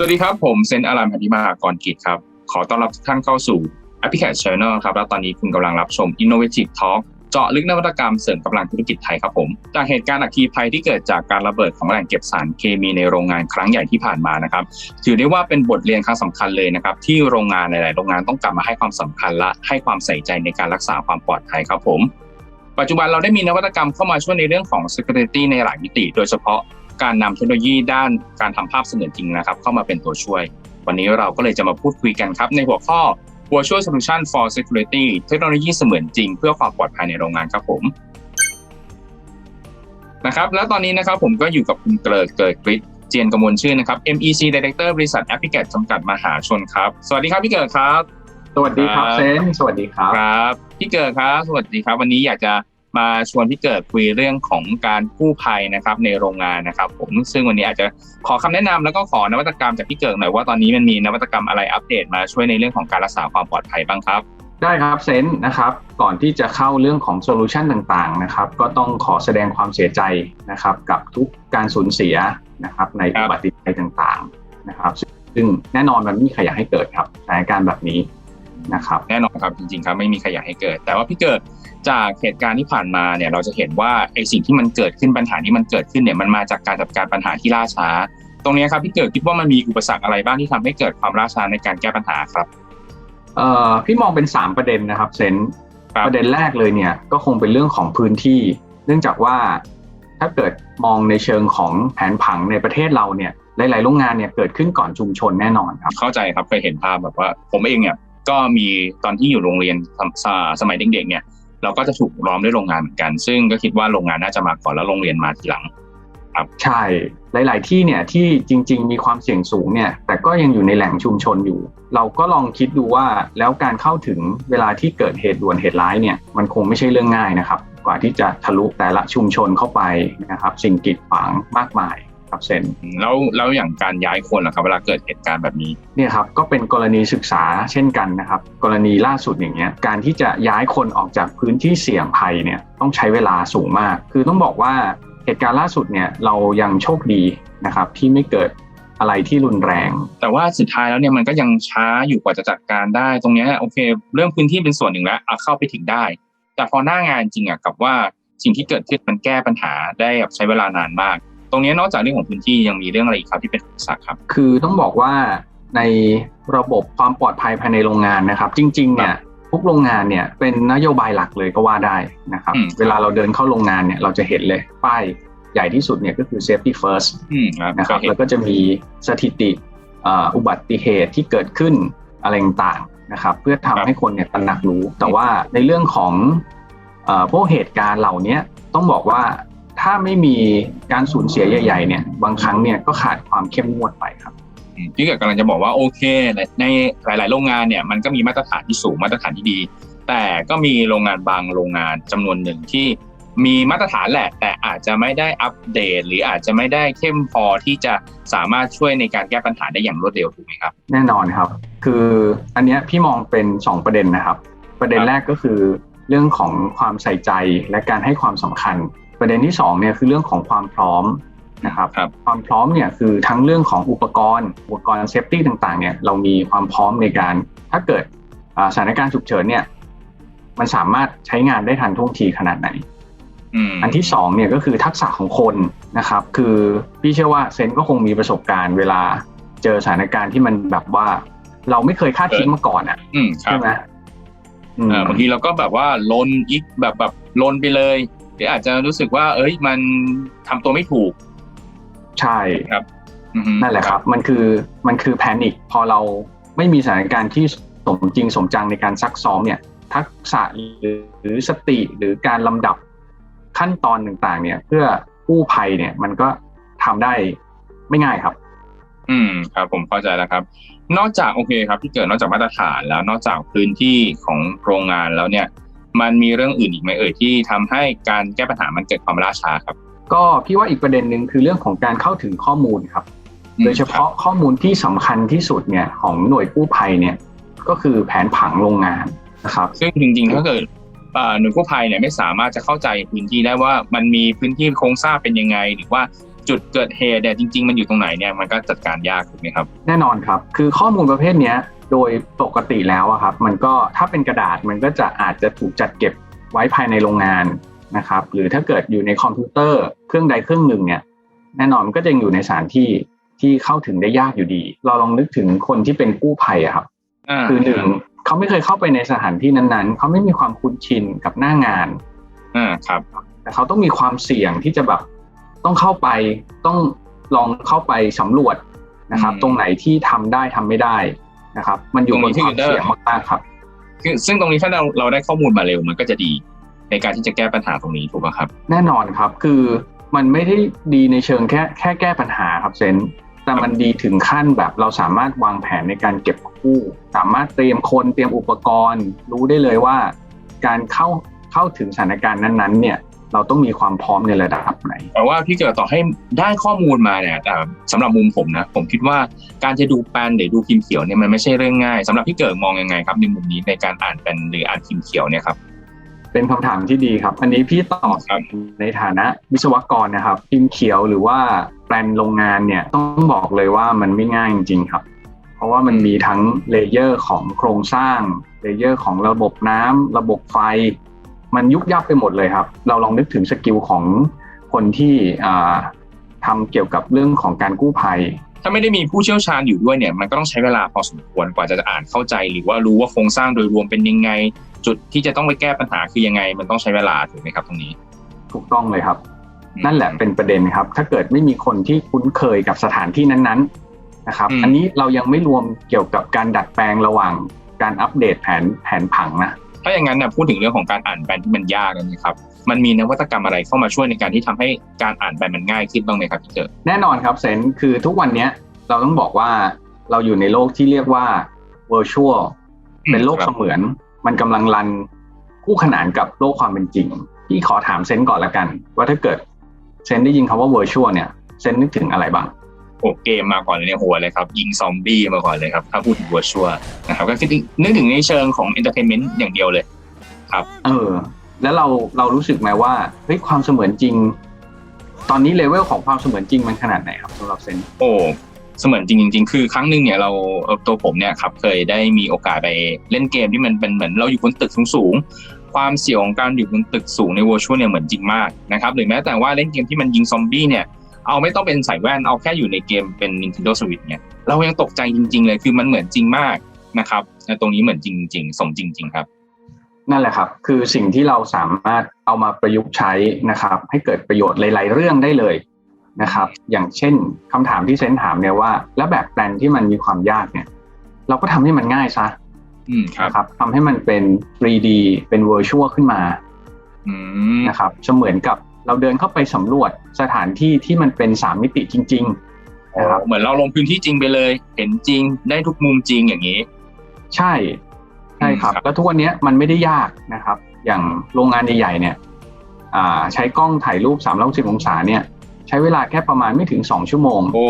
สวัสดีครับ ผมเซนอารามพันธิมากรกิจครับ ขอต้อนรับทุกท่านเข้าสู่แอปพลิเคชันครับ แล้วตอนนี้คุณกำลังรับชม Innovative Talk เจาะลึกนวัตกรรมเสริมกำลังธุรกิจไทยครับผม จากเหตุการณ์อัคคีภัยที่เกิดจากการระเบิดของแหล่งเก็บสารเคมีในโรงงานครั้งใหญ่ที่ผ่านมานะครับ ถือได้ว่าเป็นบทเรียนครั้งสำคัญเลยนะครับ ที่โรงงานหลาย ๆ โรงงานต้องกลับมาให้ความสำคัญและให้ความใส่ใจในการรักษาความปลอดภัยครับผมปัจจุบันเราได้มีนวัตกรรมเข้ามาช่วยในเรื่องของ security ในหลายมิติ โดยเฉพาะ การนำเทคโนโลยีด้านการทำภาพเสมือนจริงนะครับ เข้ามาเป็นตัวช่วย วันนี้เราก็เลยจะมาพูดคุยกันครับ ในหัวข้อ Virtual Solution for Security เทคโนโลยีเสมือนจริง เพื่อความปลอดภัยในโรงงานครับผมนะครับแล้วตอนนี้นะครับผมก็อยู่กับคุณเกิดเกิดกริชเจียนกมลชื่อนะครับ MEC Director บริษัทแอปพลิเคชจำกัดมหาชนครับ สวัสดีครับพี่เกิดครับ สวัสดีครับครับเซนสวัสดีครับครับ พี่เกิดครับ สวัสดีครับ วันนี้อยากจะ มาชวนพี่เกิดคุยเรื่องของการกู้ภัยนะครับในโรงงานนะครับ ผมซึ่งวันนี้อาจจะขอคำแนะนำแล้วก็ขอนวัตกรรมจากพี่เกิดหน่อยว่าตอนนี้มันมีนวัตกรรมอะไรอัปเดตมาช่วยในเรื่องของการรักษาความปลอดภัยบ้างครับได้ครับเซนนะครับก่อนที่จะเข้าเรื่องของโซลูชันต่างๆนะครับก็ต้องขอแสดงความเสียใจนะครับกับทุกการสูญเสียนะครับในครับอุบัติภัยต่างๆนะครับซึ่งแน่นอนมันไม่มีใครอยากให้เกิดครับสถานการณ์แบบนี้ นะครับแน่นอนครับจริงๆครับไม่มีใครอยากให้เกิด แต่ว่าพี่เกิดจากเหตุการณ์ที่ผ่านมาเนี่ยเราจะเห็นว่าไอ้สิ่งที่มันเกิดขึ้นปัญหาที่มันเกิดขึ้นเนี่ยมันมาจากการจัดการปัญหาที่ล่าช้า ตรงนี้ครับพี่เกิดคิดว่ามันมีอุปสรรคอะไรบ้างที่ทำให้เกิดความล่าช้าในการแก้ปัญหาครับเอ่อพี่มองเป็น 3 ประเด็นนะครับเซนครับประเด็นแรกเลยเนี่ยก็คงเป็นเรื่องของพื้นที่ เนื่องจากว่าถ้าเกิดมองในเชิงของแผนผังในประเทศเราเนี่ยหลาย ๆ โรงงานเนี่ยเกิดขึ้นก่อนชุมชนแน่นอนครับเข้าใจครับเคยเห็นภาพแบบว่าผมเองเนี่ย ก็มีตอนที่อยู่โรงเรียนสมสสมัยเด็กๆเนี่ย เราก็จะถูกล้อมด้วยโรงงานเหมือนกัน ซึ่งก็คิดว่าโรงงานน่าจะมาก่อนแล้วโรงเรียนมาทีหลัง ครับ ใช่ หลาย ๆ ที่เนี่ยที่จริง ๆ มีความเสี่ยงสูงเนี่ย แต่ก็ยังอยู่ในแหล่งชุมชนอยู่ เราก็ลองคิดดูว่าแล้วการเข้าถึงเวลาที่เกิดเหตุด่วนเหตุร้ายเนี่ย มันคงไม่ใช่เรื่องง่ายนะครับ กว่าที่จะทะลุแต่ละชุมชนเข้าไปนะครับ สิ่งกีดขวางมากมาย ครับเซนแล้วแล้วอย่างการย้ายคนล่ะครับเวลาเกิดเหตุการณ์แบบนี้เนี่ยครับก็เป็นกรณีศึกษาเช่นกันนะครับ กรณีล่าสุดอย่างเงี้ยการที่จะย้ายคนออกจากพื้นที่เสี่ยงภัยเนี่ยต้องใช้เวลาสูงมาก คือต้องบอกว่าเหตุการณ์ล่าสุดเนี่ยเรายังโชคดีนะครับที่ไม่เกิดอะไรที่รุนแรง แต่ว่าสุดท้ายแล้วเนี่ยมันก็ยังช้าอยู่กว่าจะจัดการได้ ตรงเนี้ยโอเค เรื่องพื้นที่เป็นส่วนหนึ่งแล้วเอาเข้าไปถึงได้ แต่พอหน้างานจริงอะกับว่าสิ่งที่เกิดขึ้นมันแก้ปัญหาได้แบบใช้เวลานานมาก ตรงเนี้ยนอกจากเรื่องของพื้นที่ยังมีเรื่องอะไรอีกครับที่เป็นอุปสรรคครับ คือต้องบอกว่าในระบบความปลอดภัยภายในโรงงานนะครับ จริง ๆ เนี่ยทุกโรงงานเนี่ยเป็นนโยบายหลักเลยก็ว่าได้นะครับอืมเวลาเราเดินเข้าโรงงานเนี่ยเราจะเห็นเลยป้ายใหญ่ที่สุดเนี่ยก็คือ safety first อืมครับนะครับก็เห็นแล้วก็จะมีสถิติเอ่ออุบัติเหตุที่เกิดขึ้นอะไรต่างๆนะครับ เพื่อทำให้คนเนี่ยตระหนักรู้ แต่ว่าในเรื่องของเอ่อพวกเหตุการณ์เหล่านี้ต้องบอกว่า ถ้าไม่มีการสูญเสียใหญ่ๆเนี่ยบางครั้งเนี่ยก็ขาดความเข้มงวดไปครับอืมพี่เกิดกำลังจะบอกว่าโอเค ในหลาย ๆ โรงงานเนี่ยมันก็มีมาตรฐานที่สูงมาตรฐานที่ดี แต่ก็มีโรงงานบางโรงงานจำนวนหนึ่งที่มีมาตรฐานแหละ แต่อาจจะไม่ได้อัปเดต หรืออาจจะไม่ได้เข้มพอที่จะสามารถช่วยในการแก้ปัญหาได้อย่างรวดเร็วถูกไหมครับ แน่นอนครับ คืออันเนี้ยพี่มองเป็น 2 ประเด็นนะครับ ประเด็นครับแรกก็คือเรื่องของความใส่ใจและการให้ความสำคัญ ประเด็นที่2เนี่ยคือเรื่องของความพร้อมนะครับครับความพร้อมเนี่ยคือทั้งเรื่องของอุปกรณ์ อุปกรณ์เซฟตี้ต่างๆเนี่ยเรามีความพร้อมในการถ้าเกิดอ่าสถานการณ์ฉุกเฉินเนี่ยมันสามารถใช้งานได้ทันท่วงทีขนาดไหนอืมอันที่สองเนี่ยก็คือทักษะของคนนะครับ คือพี่เชื่อว่าเซนก็คงมีประสบการณ์เวลาเจอสถานการณ์ที่มันแบบว่า เราไม่เคยคาดคิดมาก่อนอะอืมครับใช่ไหมอืมเอ่อบางทีเราก็แบบว่าลนอีกแบบแบบลนไปเลย หรืออาจจะรู้สึกว่า เอ้ยมันทำตัวไม่ถูก ใช่อือฮึนั่นแหละครับ มันคือมันคือแพนิคพอเราไม่มีสถานการณ์ที่สมจริงสมจังในการซักซ้อมเนี่ย ทักษะหรือหรือสติหรือการลำดับขั้นตอนต่างๆ เนี่ย เพื่อกู้ภัยเนี่ย มันก็ทำได้ไม่ง่ายครับ อืมครับ ผมเข้าใจแล้วครับ นอกจากโอเคครับที่เกิดนอกจากมาตรฐานแล้วนอกจากพื้นที่ของโรงงานแล้วเนี่ย มันมีเรื่องอื่นอีกไหมเอ่ยที่ทำให้การแก้ปัญหามันเกิดความล่าช้าครับ ก็พี่ว่าอีกประเด็นหนึ่งคือเรื่องของการเข้าถึงข้อมูลครับ โดยเฉพาะข้อมูลที่สำคัญที่สุดเนี่ยของหน่วยกู้ภัยเนี่ยก็คือแผนผังโรงงานนะครับซึ่งจริงๆถ้าเกิดเอ่อหน่วยกู้ภัยเนี่ยไม่สามารถจะเข้าใจพื้นที่ได้ว่ามันมีพื้นที่โครงสร้างเป็นยังไง หรือว่าจุดเกิดเหตุเนี่ยจริง ๆ มันอยู่ตรงไหนเนี่ยมันก็จัดการยากถูกไหมครับ แน่นอนครับ คือข้อมูลประเภทเนี้ย โดยปกติแล้วอะครับ มันก็ถ้าเป็นกระดาษมันก็จะอาจจะถูกจัดเก็บไว้ภายในโรงงานนะครับ หรือถ้าเกิดอยู่ในคอมพิวเตอร์เครื่องใดเครื่องหนึ่งเนี่ย แน่นอนมันก็จะยังอยู่ในสถานที่ที่เข้าถึงได้ยากอยู่ดี เราลองนึกถึงคนที่เป็นกู้ภัยอะครับอ่าคือหนึ่งเขาไม่เคยเข้าไปในสถานที่นั้นๆ เขาไม่มีความคุ้นชินกับหน้างานอ่าครับ แต่เขาต้องมีความเสี่ยงที่จะแบบต้องเข้าไปต้องลองเข้าไปสำรวจนะครับอืมตรงไหนที่ทำได้ทำไม่ได้ นะครับ มันอยู่บนความเสี่ยงมากๆครับคือซึ่งตรงนี้ถ้าเราเราได้ข้อมูลมาเร็วมันก็จะดี ในการที่จะแก้ปัญหาตรงนี้ถูกไหมครับ แน่นอนครับคือมันไม่ได้ดีในเชิงแค่แค่แก้ปัญหาครับเซนแต่มันดีถึงขั้นแบบเราสามารถวางแผนในการเก็บกู้ สามารถเตรียมคนเตรียมอุปกรณ์ รู้ได้เลยว่า การเข้าเข้าถึงสถานการณ์นั้นๆ เนี่ย เราต้องมีความพร้อมในระดับไหนแต่ว่าพี่เกิดต่อให้ได้ข้อมูลมาเนี่ยแต่สำหรับมุมผมนะ ผมคิดว่าการจะดูแปลนหรือดูพิมพ์เขียวเนี่ยมันไม่ใช่เรื่องง่ายสำหรับพี่เกิดมองยังไงครับในมุมนี้ในการอ่านแปลนหรืออ่านพิมพ์เขียวเนี่ยครับเป็นคำถามที่ดีครับ อันนี้พี่ตอบครับในฐานะวิศวกรนะครับ พิมพ์เขียวหรือว่าแปลนโรงงานเนี่ยต้องบอกเลยว่ามันไม่ง่ายจริงๆครับ เพราะว่ามันมีทั้งเลเยอร์ของโครงสร้างเลเยอร์ของระบบน้ำระบบไฟ มันยุบยับไปหมดเลยครับ เราลองนึกถึงสกิลของคนที่อ่าทำเกี่ยวกับเรื่องของการกู้ภัย ถ้าไม่ได้มีผู้เชี่ยวชาญอยู่ด้วยเนี่ย มันก็ต้องใช้เวลาพอสมควรกว่าจะอ่านเข้าใจ หรือว่ารู้ว่าโครงสร้างโดยรวมเป็นยังไง จุดที่จะต้องไปแก้ปัญหาคือยังไง มันต้องใช้เวลาถูกไหมครับตรงนี้ ถูกต้องเลยครับอืมนั่นแหละเป็นประเด็นครับ ถ้าเกิดไม่มีคนที่คุ้นเคยกับสถานที่นั้นๆนะครับอืมอันนี้เรายังไม่รวมเกี่ยวกับการดัดแปลงระหว่างการอัปเดตแผนแผนผังนะ ถ้าอย่างนั้นเนี่ยพูดถึงเรื่องของการอ่านแปลนที่มันยากนะครับ มันมีนวัตกรรมอะไรเข้ามาช่วยในการที่ทำให้การอ่านแปลนมันง่ายขึ้นบ้างไหมครับพี่เกิดแน่นอนครับเซนคือทุกวันเนี้ยเราต้องบอกว่าเราอยู่ในโลกที่เรียกว่า virtual เป็นโลกเสมือน มันกำลังรันคู่ขนานกับโลกความเป็นจริงพี่ขอถามเซนก่อนละกัน ว่าถ้าเกิดเซนได้ยินคำว่า virtual เนี่ยเซนนึกถึงอะไรบ้าง โอ้เกมมาก่อนเลยในหัวเลยครับ ยิงซอมบี้มาก่อนเลยครับ ถ้าพูดถึง virtual นะครับก็คือนึกถึงในเชิงของ entertainment อย่างเดียวเลยเออ แล้วเราเรารู้สึกไหมว่าเฮ้ยความเสมือนจริง ตอนนี้เลเวลของความเสมือนจริงมันขนาดไหนครับสำหรับเซนโอ้เสมือนจริงจริงๆคือครั้งหนึ่งเนี่ยเราเอ่อตัวผมเนี่ยครับเคยได้มีโอกาสไปเล่นเกมที่มันเป็นเหมือนเราอยู่บนตึกสูงๆความเสี่ยวของการอยู่บนตึกสูงใน virtual เนี่ยเหมือนจริงมากนะครับหรือแม้แต่ว่าเล่นเกมที่มันยิงซอมบี้เนี่ย เอาไม่ต้องเป็นใส่แว่นเอาแค่อยู่ในเกมเป็น Nintendo Switch เนี่ยเรายังตกใจจริง ๆ เลยคือมันเหมือนจริงมากนะครับและตรงนี้เหมือนจริง ๆสมจริง ๆ ครับนั่นแหละครับ คือสิ่งที่เราสามารถเอามาประยุกต์ใช้นะครับ ให้เกิดประโยชน์หลาย ๆ เรื่องได้เลยนะครับ อย่างเช่นคำถามที่เซนถามเนี่ยว่า แล้วแบบแปลนที่มันมีความยากเนี่ย เราก็ทำให้มันง่ายซะอืมครับนะครับทำให้มันเป็น 3D เป็น virtual ขึ้นมาอืมนะครับเสมือนกับ เราเดินเข้าไปสำรวจสถานที่ที่มันเป็นสามมิติจริงๆนะครับเหมือนเราลงพื้นที่จริงไปเลย เห็นจริงได้ทุกมุมจริงอย่างนี้ ใช่ใช่ครับครับแล้วทุกวันนี้มันไม่ได้ยากนะครับ อย่างโรงงานใหญ่ๆเนี่ยอ่าใช้กล้องถ่ายรูป3 6 0องศาเนี่ยใช้เวลาแค่ประมาณไม่ถึง 2 ชั่วโมง โอ้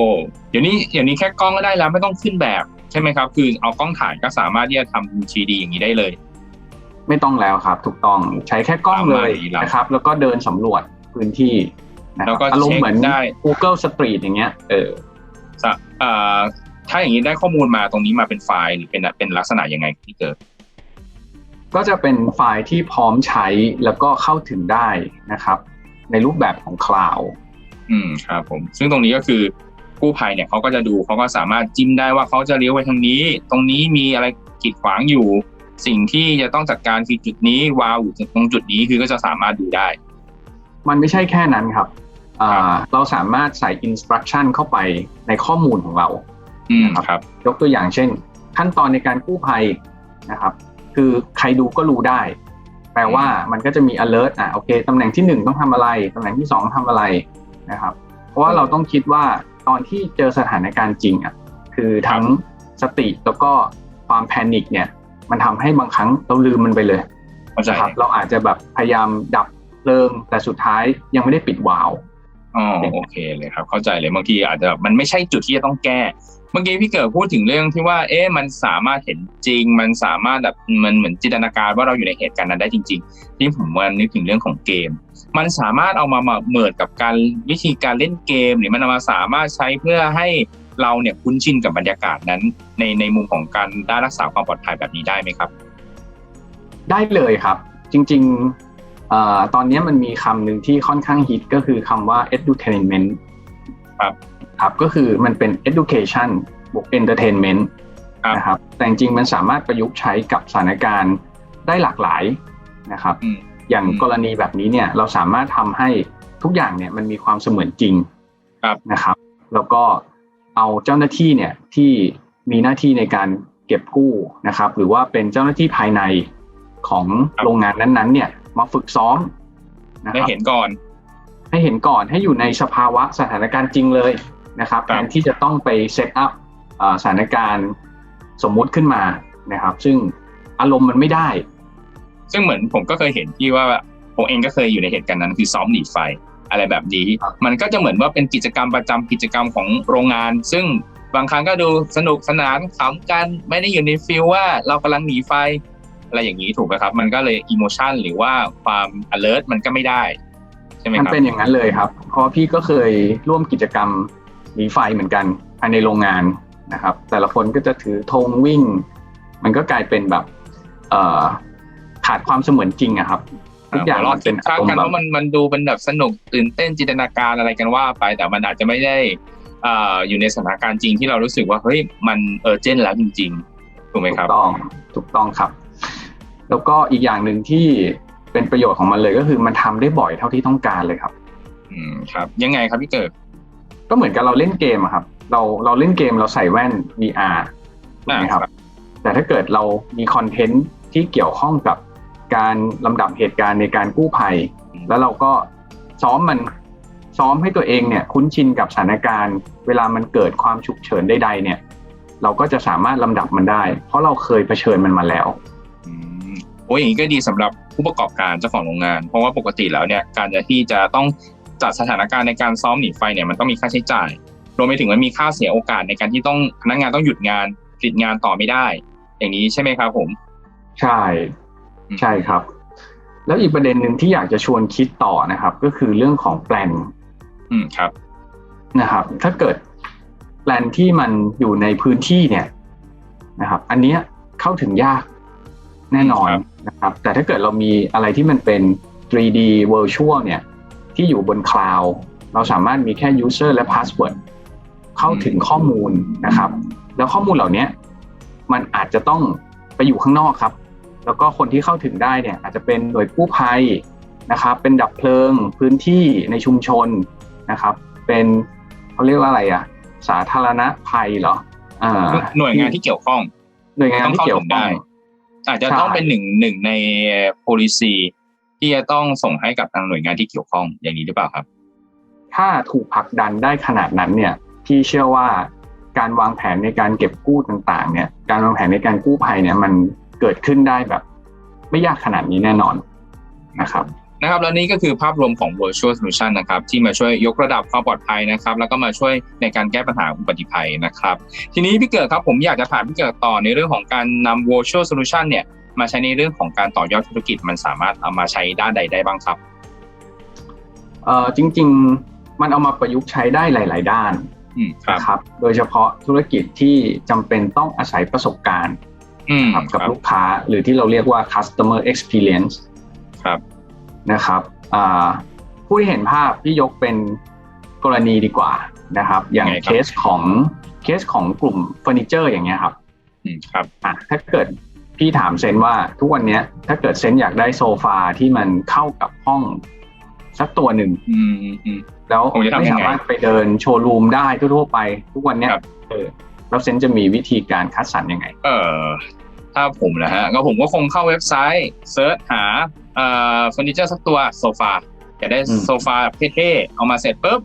เดี๋ยวนี้เดี๋ยวนี้แค่กล้องก็ได้แล้วไม่ต้องขึ้นแบบใช่ไหมครับ คือเอากล้องถ่ายก็สามารถที่จะทำ 3D อย่างนี้ได้เลย ไม่ต้องแล้วครับ ถูกต้องใช้แค่กล้องเลยตามมาดีแล้วนะครับ แล้วก็เดินสำรวจ พื้นที่นะคแล้รัวบก็อารมณ์เช็คเหมือนได้ Google Street อย่างเงี้ย เออสะเอ่อถ้าอย่างนี้ได้ข้อมูลมาตรงนี้มาเป็นไฟล์หรือเป็นเป็นลักษณะยังไงที่เกิด ก็จะเป็นไฟล์ที่พร้อมใช้แล้วก็เข้าถึงได้นะครับ ในรูปแบบของคลาวอืมครับผม ซึ่งตรงนี้ก็คือกู้ภัยเนี่ยเขาก็จะดูเขาก็สามารถจิ้มได้ว่าเขาจะเลี้ยวไปทางนี้ ตรงนี้มีอะไรกีดขวางอยู่ สิ่งที่จะต้องจัดการคือจุดนี้วาล์วอยู่ตรงจุดนี้คือก็จะสามารถดูได้ มันไม่ใช่แค่นั้นครับอ่าครับเราสามารถใส่ instruction เข้าไปในข้อมูลของเราอืมครับครับยกตัวอย่างเช่น ขั้นตอนในการกู้ภัยนะครับ คือใครดูก็รู้ได้ แปลว่ามันก็จะมี alert อะโอเคตำแหน่งที่หนึ่งต้องทำอะไรตำแหน่งที่สองทำอะไรนะครับ เพราะว่าเราต้องคิดว่าตอนที่เจอสถานการณ์จริงอะคือทั้งสติแล้วก็ความแพนิคเนี่ย มันทำให้บางครั้งเราลืมมันไปเลยเข้าใจนะครับเราอาจจะแบบพยายามดับ เพลิงแต่สุดท้ายยังไม่ได้ปิดวาล์วอ๋อโอเคเลยครับ เข้าใจเลยบางทีอาจจะมันไม่ใช่จุดที่จะต้องแก้ เมื่อกี้พี่เกิดพูดถึงเรื่องที่ว่า เอ๊ะมันสามารถเห็นจริง มันสามารถแบบมันเหมือนจินตนาการว่าเราอยู่ในเหตุการณ์นั้นได้จริง ๆ ที่ผมวันนึกถึงเรื่องของเกม มันสามารถเอามามาเมิดกับการวิธีการเล่นเกม หรือมันเอามาสามารถใช้เพื่อให้เราเนี่ยคุ้นชินกับบรรยากาศนั้น ในในมุมของการได้รักษาความปลอดภัยแบบนี้ได้ไหมครับ ได้เลยครับ จริงๆเอ่อ ตอนนี้มันมีคำหนึ่งที่ค่อนข้างฮิตก็คือคำว่า edutainment ครับครับก็คือมันเป็น education บวก entertainment ครับนะครับแต่จริงๆมันสามารถประยุกต์ใช้กับสถานการณ์ได้หลากหลายนะครับอืมอย่างอืมกรณีแบบนี้เนี่ยเราสามารถทำให้ทุกอย่างเนี่ยมันมีความเสมือนจริงครับนะครับ แล้วก็เอาเจ้าหน้าที่เนี่ยที่มีหน้าที่ในการเก็บกู้นะครับ หรือว่าเป็นเจ้าหน้าที่ภายในของครับโรงงานนั้นๆเนี่ย มาฝึกซ้อมนะคได้รับเห็นก่อน ให้เห็นก่อนให้อยู่ในสภาวะสถานการณ์จริงเลยนะครับคแทรับนที่จะต้องไปเซตอัพสถานการณ์สมมุติขึ้นมานะครับ ซึ่งอารมณ์มันไม่ได้ ซึ่งเหมือนผมก็เคยเห็นที่ว่าผมเองก็เคยอยู่ในเหตุการณ์นั้นคือซ้อมหนีไฟอะไรแบบนี้ครับมันก็จะเหมือนว่าเป็นกิจกรรมประจำกิจกรรมของโรงงาน ซึ่งบางครั้งก็ดูสนุกสนานขำกันไม่ได้อยู่ในฟิลว่าเรากำลังหนีไฟ อะไรอย่างนี้ถูกไหมครับ มันก็เลยอิโมชันหรือว่าความ alert มันก็ไม่ได้ใช่ไหมมันครับเป็นอย่างนั้นเลยครับเพราะพี่ก็เคยร่วมกิจกรรมหนีไฟเหมือนกันภายในโรงงานนะครับ แต่ละคนก็จะถือธงวิ่ง มันก็กลายเป็นแบบเอ่อขาดความเสมือนจริงอะครับทุกอย่างเรามันคิเป็ดนคาอาดรมกันณ์แบว่าบมันมันดูเป็นแบบสนุกตื่นเต้นจินตนาการอะไรกันว่าไป แต่มันอาจจะไม่ได้อ่าอยู่ในสถานการณ์จริงที่เรารู้สึกว่าเฮ้ยมันเออเจนแล้วจริง ๆ ถูกไหมถูครับกต้องถูกต้องครับ แล้วก็อีกอย่างหนึ่งที่เป็นประโยชน์ของมันเลยก็คือมันทำได้บ่อยเท่าที่ต้องการเลยครับ อืมครับ ยังไงครับพี่เกิดก็เหมือนกับเราเล่นเกมอะครับ เราเราเล่นเกมเราใส่แว่น VR ถูกไหมครับอ่าครับ แต่ถ้าเกิดเรามีคอนเทนต์ที่เกี่ยวข้องกับการลำดับเหตุการณ์ในการกู้ภัย แล้วเราก็ซ้อมมันซ้อมให้ตัวเองเนี่ย คุ้นชินกับสถานการณ์ เวลามันเกิดความฉุกเฉินใดๆเนี่ย เราก็จะสามารถลำดับมันได้ เพราะเราเคยเผชิญมันมาแล้วอืม โอ้ยอย่างนี้ก็ดีสำหรับผู้ประกอบการเจ้าของโรงงาน เพราะว่าปกติแล้วเนี่ยการจะที่จะต้องจัดสถานการณ์ในการซ้อมหนีไฟเนี่ยมันต้องมีค่าใช้จ่าย รวมไปถึงมันมีค่าเสียโอกาสในการที่ต้องพนักงานต้องหยุดงานผลิตงานต่อไม่ได้ อย่างนี้ใช่ไหมครับผม ใช่ ใช่ครับ แล้วอีกประเด็นหนึ่งที่อยากจะชวนคิดต่อนะครับ ก็คือเรื่องของแปลนอืมครับนะครับ ถ้าเกิดแปลนที่มันอยู่ในพื้นที่เนี่ยนะครับ อันเนี้ยเข้าถึงยาก แน่นอนครับนะครับ แต่ถ้าเกิดเรามีอะไรที่มันเป็น 3D virtual เนี่ย ที่อยู่บนคลาวด์เราสามารถมีแค่ user และ password เข้าถึงข้อมูลนะครับ แล้วข้อมูลเหล่านี้มันอาจจะต้องไปอยู่ข้างนอกครับ แล้วก็คนที่เข้าถึงได้เนี่ย อาจจะเป็นหน่วยกู้ภัยนะครับ เป็นดับเพลิงพื้นที่ในชุมชนนะครับ เป็นเขาเรียกว่าอะไรอะสาธารณภัยเหรออ่าหน่วยงานที่เกี่ยวข้อง หน่วยงานต้องที่เข้าเกี่ยถึวงข้อได้ง อาจจะใช่ต้องเป็นหนึ่งหนึ่งใน policy ที่จะต้องส่งให้กับทางหน่วยงานที่เกี่ยวข้องอย่างนี้หรือเปล่าครับ ถ้าถูกผลักดันได้ขนาดนั้นเนี่ยพี่เชื่อว่าการวางแผนในการเก็บกู้ต่างๆ เนี่ยการวางแผนในการกู้ภัยเนี่ยมันเกิดขึ้นได้แบบ ไม่ยากขนาดนี้แน่นอนนะครับ นะครับแล้วนี่ก็คือภาพรวมของ virtual solution นะครับที่มาช่วยยกระดับความปลอดภัยนะครับ แล้วก็มาช่วยในการแก้ปัญหาอุบัติภัยนะครับ ทีนี้พี่เกิดครับผมอยากจะถามพี่เกิดต่อในเรื่องของการนำ virtual solution เนี่ยมาใช้ในเรื่องของการต่อยอดธุรกิจมันสามารถเอามาใช้ด้านใดได้บ้างครับเอ่อจริง ๆ มันเอามาประยุกต์ใช้ได้หลาย ๆ ด้านอืมครับนะครับ โดยเฉพาะธุรกิจที่จำเป็นต้องอาศัยประสบการณ์อืมครับคกับรับลูกค้าหรือที่เราเรียกว่า customer experience ครับ นะครับอ่าผู้ที่เห็นภาพที่ยกเป็นกรณีดีกว่านะครับ อย่างยังไงครับเคสของเคสของกลุ่มเฟอร์นิเจอร์อย่างเงี้ยครับอืมครับอะถ้าเกิดพี่ถามเซนว่าทุกวันเนี้ย ถ้าเกิดเซนอยากได้โซฟาที่มันเข้ากับห้องสักตัวหนึ่งอืมอืมอืมแล้วผมจะทำไม่ยังไงสามารถไปเดินโชว์รูมได้ทั่วๆไป ทุกวันเนี้ยครับเออแล้วเซนจะมีวิธีการคัดสรรยังไง เออ ถ้าผมนะฮะก็ผมก็คงเข้าเว็บไซต์เซิร์ชหาเอ่อเฟอร์นิเจอร์สักตัวโซฟาอยากได้อืมโซฟาแบบเท่ๆเอามาเสร็จปุ๊บ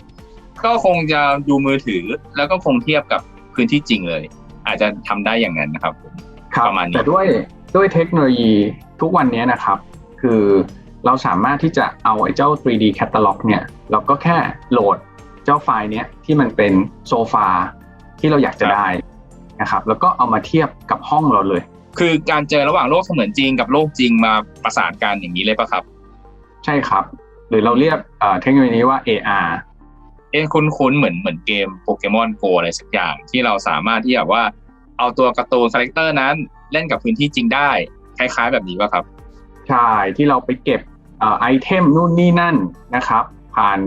ก็คงจะดูมือถือแล้วก็คงเทียบกับพื้นที่จริงเลย อาจจะทำได้อย่างนั้นนะครับผมครับประมาณนี้แต่ด้วยด้วยเทคโนโลยีทุกวันนี้นะครับ คือเราสามารถที่จะเอาไอ้เจ้า 3D Catalog เนี่ยเราก็แค่โหลดเจ้าไฟล์เนี้ยที่มันเป็นโซฟาที่เราอยากจะได้นะครับ แล้วก็เอามาเทียบกับห้องเราเลย คือการเจอระหว่างโลกเสมือนจริงกับโลกจริงมาประสานกันอย่างนี้เลยปะครับ ใช่ครับ หรือเราเรียกเอ่อเทคโนโลยีนี้ว่า AR เอ๊ะคุ้นๆเหมือนเหมือนเกมโปเกมอนโกอะไรสักอย่างที่เราสามารถที่แบบว่าเอาตัวการ์ตูนคาแรคเตอร์นั้นเล่นกับพื้นที่จริงได้ คล้าย ๆ แบบนี้ป่ะครับ ใช่ ที่เราไปเก็บเอ่อไอเทมนู่นนี่นั่นนะครับ ผ่าน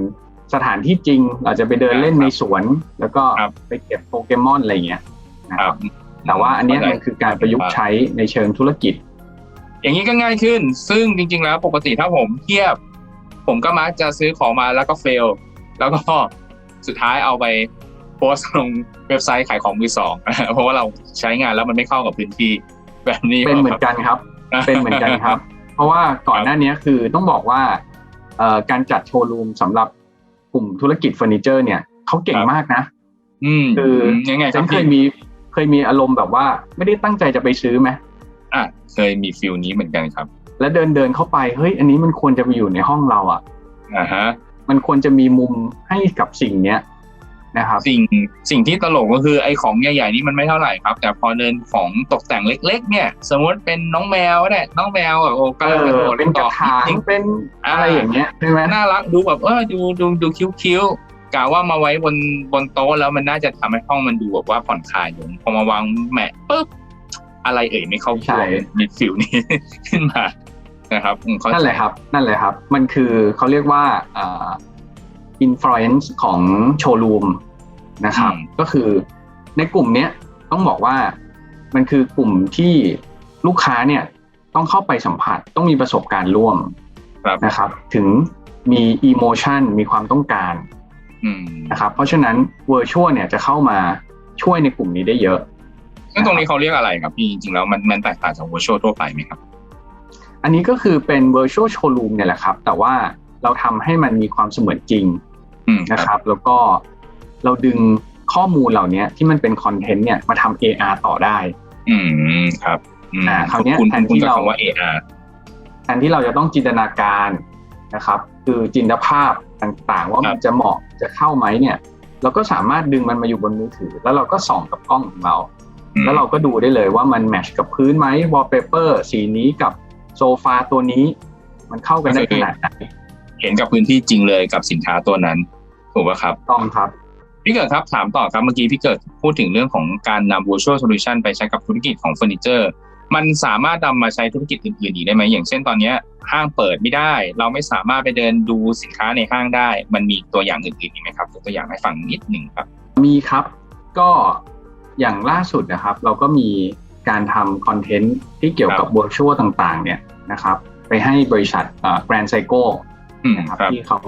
สถานที่จริง เราจะไปเดินเล่นในสวน แล้วก็ครับไปเก็บโปเกมอนอะไรอย่างเงี้ยนะคครัรับบ แต่ว่าอันเนี้ยมันคือการประยุกต์ใช้ในเชิงธุรกิจ อย่างนี้ก็ง่ายขึ้น ซึ่งจริง ๆ แล้วปกติถ้าผมเทียบ ผมก็มักจะซื้อของมาแล้วก็เฟล แล้วก็สุดท้ายเอาไปโพสต์ลงเว็บไซต์ขายของมือสองเพราะว่าเราใช้งานแล้วมันไม่เข้ากับพื้นที่แบบนี้เป็นเหมือนกันครับ เป็นเหมือนกันครับ เพราะว่าก่อนหน้านี้คือต้องบอกว่าเอ่อการจัดโชว์รูมสำหรับกลุ่มธุรกิจเฟอร์นิเจอร์เนี่ยเขาเก่งมากนะอืมคือยังไงคฉัรับนเคพี่ยมี เคยมีอารมณ์แบบว่าไม่ได้ตั้งใจจะไปซื้อไหมอะเคยมีฟิลนี้เหมือนกันครับ แล้วเดินเดินเข้าไปเฮ้ยอันนี้มันควรจะไปอยู่ในห้องเราอะอ่าฮะมันควรจะมีมุมให้กับสิ่งเนี้ยนะครับสิ่งสิ่งที่ตลกก็คือไอ้ของใหญ่ๆนี่มันไม่เท่าไหร่ครับ แต่พอเดินของตกแต่งเล็ก ๆ เนี่ย สมมติเป็นน้องแมวเนี่ยน้องแมวแบบโอ้ก็เอระโดอดเป็นกระถางนิดนึงเป็นอะไรอย่างเงี้ยใช่ไหมน่ารักดูแบบเออดูดูดูคิ้วๆ กะว่ามาไว้บนบนโต๊ะแล้วมันน่าจะทำให้ห้องมันดูแบบว่าผ่อนคลายลงพอมาวางแหมะปุ๊บอะไรเอ่ยไม่เข้าตัวมีฟิลนี้ขึ้นมานะครับอืมเข้าใจนั่นแหละครับ นั่นแหละครับ มันคือเขาเรียกว่าเอ่อ influence ของโชว์รูมนะครับ ก็คือในกลุ่มเนี้ยต้องบอกว่ามันคือกลุ่มที่ลูกค้าเนี่ยต้องเข้าไปสัมผัสต้องมีประสบการณ์ร่วมครับนะครับ ถึงมี emotion มีความต้องการอืม นะครับเพราะฉะนั้น virtual เนี่ยจะเข้ามาช่วยในกลุ่มนี้ได้เยอะซึ่งตรงนี้เขาเรียกอะไรครับพี่จริงๆแล้วมันมันแตกต่างจาก virtual ทั่วไปไหมครับ อันนี้ก็คือเป็น virtual showroom เนี่ยแหละครับ แต่ว่าเราทำให้มันมีความเสมือนจริงอืมนะครับ แล้วก็เราดึงข้อมูลเหล่านี้ที่มันเป็นคอนเทนต์เนี่ยมาทำ AR ต่อได้ อืมครับอืมอ่าคราวเนี้ยคุณแทนที่คุณกับเราคำว่า AR แทนที่เราจะต้องจินตนาการนะครับ คือจินตภาพ ต่างๆ ว่าครัมับนจะเหมาะจะเข้าไหมเนี่ยเราก็สามารถดึงมันมาอยู่บนมือถือ แล้วเราก็ส่องกับกล้องของเราอืมแล้วเราก็ดูได้เลยว่ามันแมทช์กับพื้นไหมวอลเปเปอร์สีนี้กับโซฟาตัวนี้ มันเข้ากันได้ขนาดไหนเห็นกับพื้นที่จริงเลยกับสินค้าตัวนั้นถูกป่ะครับต้องครับพี่เกิดครับถามต่อครับเมื่อกี้พี่เกิดพูดถึงเรื่องของการนำ virtual solution ไปใช้กับธุรกิจของเฟอร์นิเจอร์ มันสามารถนำมาใช้ธุรกิจอื่นๆอีกได้ไหมอย่างเช่นตอนเนี้ยห้างเปิดไม่ได้ เราไม่สามารถไปเดินดูสินค้าในห้างได้ มันมีตัวอย่างอื่นๆอีกไหมครับยกตัวอย่างให้ฟังนิดหนึ่งครับ มีครับก็อย่างล่าสุดนะครับ เราก็มีการทำคอนเทนต์ที่เกี่ยวกับ virtual ต่างๆ เนี่ยนะครับไปให้บริษัทแกรนไซโก้อืมนะครับครับที่เขา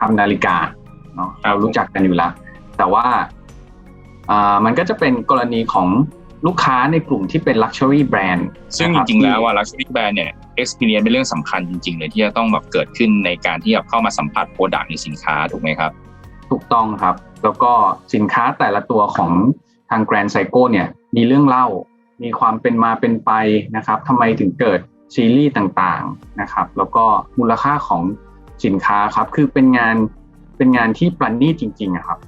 ทำนาฬิกาเนาะครับเรารู้จักกันอยู่แล้ว แต่ว่าอ่ามันก็จะเป็นกรณีของ ลูกค้าในกลุ่มที่เป็น Luxury Brand ซึ่งนะจคบริงๆแล้วที่ว่า luxury brand เนี่ย experience เป็นเรื่องสำคัญจริง ๆ เลยที่จะต้องแบบเกิดขึ้นในการที่จะเข้ามาสัมผัสโปรดักต์ในสินค้าถูกไหมครับ ถูกต้องครับ แล้วก็สินค้าแต่ละตัวของทาง Grand Psycho เนี่ยมีเรื่องเล่า มีความเป็นมาเป็นไปนะครับทำไมถึงเกิดซีรีส์ต่างๆนะครับ แล้วก็มูลค่าของสินค้าครับ คือเป็นงานเป็นงานที่ปรันนี่จริงๆอะครับอืม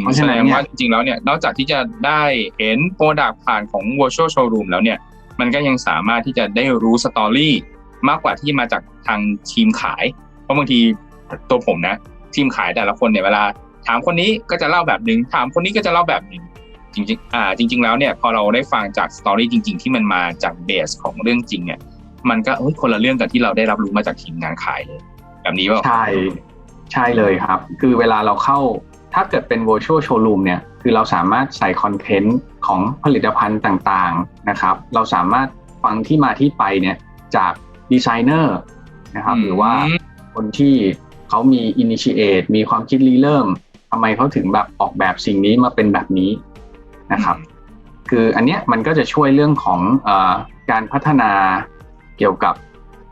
เพราะแสฉะดนั้นงเนี่ยว่าจริงๆแล้วเนี่ยนอกจากที่จะได้เห็นโปรดักต์ผ่านของ virtual showroom แล้วเนี่ยมันก็ยังสามารถที่จะได้รู้สตอรี่มากกว่าที่มาจากทางทีมขาย เพราะบางทีตัวผมนะ ทีมขายแต่ละคนเนี่ยเวลา ถามคนนี้ก็จะเล่าแบบหนึ่งถามคนนี้ก็จะเล่าแบบหนึ่งจริงๆอ่าจริง ๆ แล้วเนี่ยพอเราได้ฟังจากสตอรี่จริง ๆ ที่มันมาจากเบสของเรื่องจริงเนี่ยมันก็เฮ้ยคนละเรื่องกับที่เราได้รับรู้มาจากทีมงานขายเลย แบบนี้ว่าใช่ใช่เลยครับ คือเวลาเราเข้า ถ้าเกิดเป็น virtual showroom เนี่ยคือเราสามารถใส่คอนเทนต์ของผลิตภัณฑ์ต่างๆนะครับ เราสามารถฟังที่มาที่ไปเนี่ยจากดีไซเนอร์นะครับหรือว่าคนที่เขามี initiate มีความคิดริเริ่มทำไมเขาถึงแบบออกแบบสิ่งนี้มาเป็นแบบนี้นะครับคืออันเนี้ยมันก็จะช่วยเรื่องของเออการพัฒนาเกี่ยวกับ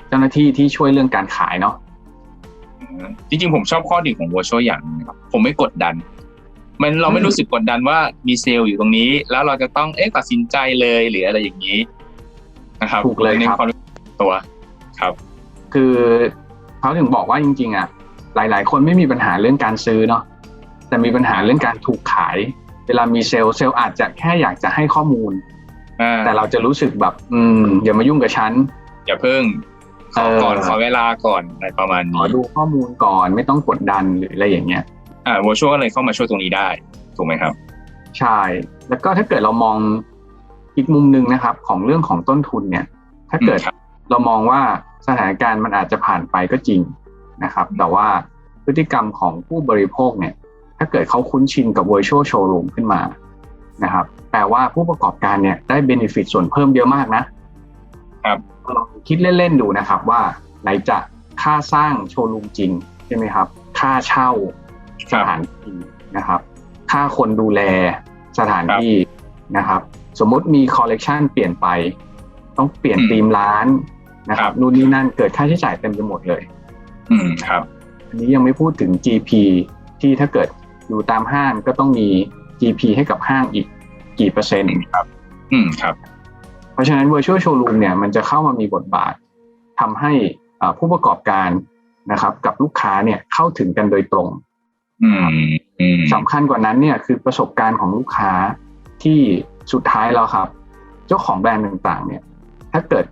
เจ้าหน้าที่ที่ช่วยเรื่องการขายเนาะ จริงๆผมชอบข้อดีของ virtual อย่างหนึงนะครับผมไม่กดดัน มันเราไม่อืมรู้สึกกดดันว่ามีเซลล์อยู่ตรงนี้ แล้วเราจะต้องเอ๊ะตัดสินใจเลยหรืออะไรอย่างนี้นะครับถูกเลยในครับความรู้สึกตัวครับ คือเขาถึงบอกว่าจริง ๆ อะ หลาย ๆ คนไม่มีปัญหาเรื่องการซื้อเนาะแต่มีปัญหาเรื่องการถูกขาย เวลามีเซลล์เซลล์อาจจะแค่อยากจะให้ข้อมูลอ่าแต่เราจะรู้สึกแบบ อืมอย่ามายุ่งกับฉันอย่าเพิ่ง ขอก่อนเออขอเวลาก่อนอะไรประมาณขอนี้ดูข้อมูลก่อนไม่ต้องกดดันหรืออะไรอย่างเงี้ยอ่า virtual ก็เลยเข้ามาช่วยตรงนี้ได้ถูกไหมครับ ใช่ แล้วก็ถ้าเกิดเรามองอีกมุมหนึ่งนะครับ ของเรื่องของต้นทุนเนี่ย ถ้าเกิดอืมครับเรามองว่าสถานการณ์มันอาจจะผ่านไปก็จริงนะครับ แต่ว่าพฤติกรรมของผู้บริโภคเนี่ย ถ้าเกิดเขาคุ้นชินกับ virtual showroom ขึ้นมานะครับ แปลว่าผู้ประกอบการเนี่ยได้ benefit ส่วนเพิ่มเยอะมากนะครับ ลองคิดเล่นๆดูนะครับว่าไหนจะค่าสร้างโชว์รูมจริงใช่ไหมครับ ค่าเช่าคสรับถานที่นะครับ ค่าคนดูแลสถานที่นะครับ สมมุติมีคอลเลกชันเปลี่ยนไป ต้องเปลี่ยนอืมธีมร้านนะคครัรับบนู่นนี่นั่นเกิดค่าใช้จ่ายเต็มไปหมดเลย อืมครับ อันนี้ยังไม่พูดถึง GP ที่ถ้าเกิดอยู่ตามห้างก็ต้องมี GP ให้กับห้างอีกกี่เปอร์เซ็นต์ครับ อืมครับ เพราะฉะนั้น virtual showroom เนี่ยมันจะเข้ามามีบทบาททำให้อ่าผู้ประกอบการนะครับ กับลูกค้าเนี่ยเข้าถึงกันโดยตรงอืมอืมสำคัญกว่านั้นเนี่ยคือประสบการณ์ของลูกค้าที่สุดท้ายแล้วครับ เจ้าของแบรนด์ต่างๆ เนี่ย ถ้าเกิด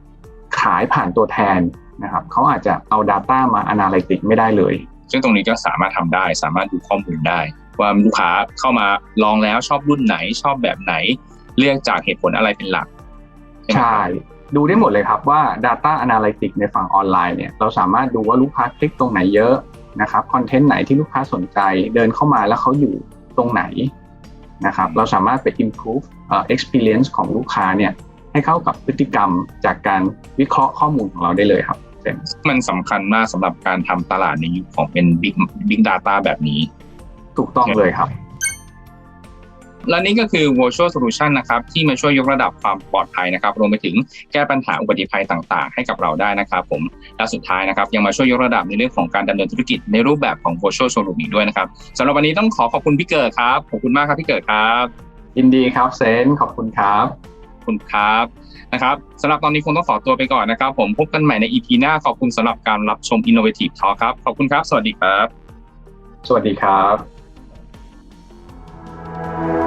ขายผ่านตัวแทนนะครับเขาอาจจะเอา Data มา Analytic ไม่ได้เลย ซึ่งตรงนี้ก็สามารถทำได้ สามารถดูข้อมูลได้ ว่าลูกค้าเข้ามาลองแล้วชอบรุ่นไหนชอบแบบไหน เลือกจากเหตุผลอะไรเป็นหลักไหม ใช่ครับดูได้หมดเลยครับว่า Data Analytic ในฝั่งออนไลน์เนี่ยเราสามารถดูว่าลูกค้าคลิกตรงไหนเยอะนะครับคอนเทนต์ไหนที่ลูกค้าสนใจเดินเข้ามาแล้วเขาอยู่ตรงไหนนะครับเราสามารถไป improve เอ่อ experience ของลูกค้าเนี่ยให้เข้ากับพฤติกรรมจากการวิเคราะห์ข้อมูลของเราได้เลยครับเจมส์มันสำคัญมากสำหรับการทำตลาดในยุคของเป็น big big data แบบนี้ ถูกต้องเลยครับ และนี่ก็คือ virtual solution นะครับที่มาช่วยยกระดับความปลอดภัยนะครับรวมไปถึงแก้ปัญหาอุบัติภัยต่างๆ ให้กับเราได้นะครับผมและสุดท้ายนะครับยังมาช่วยยกระดับในเรื่องของการดำเนินธุรกิจในรูปแบบของ virtual showroom อีกด้วยนะครับสำหรับวันนี้ต้องขอขอบคุณพี่เกิดครับขอบคุณมากครับพี่เกิดครับยินดีครับเซนขอบคุณครับขอบคุณครับนะครับสำหรับตอนนี้คงต้องขอตัวไปก่อนนะครับ ผมพบกันใหม่ใน EP หน้าขอบคุณสำหรับการรับชม Innovative Talk ครับ ขอบคุณครับ สวัสดีครับ สวัสดีครับ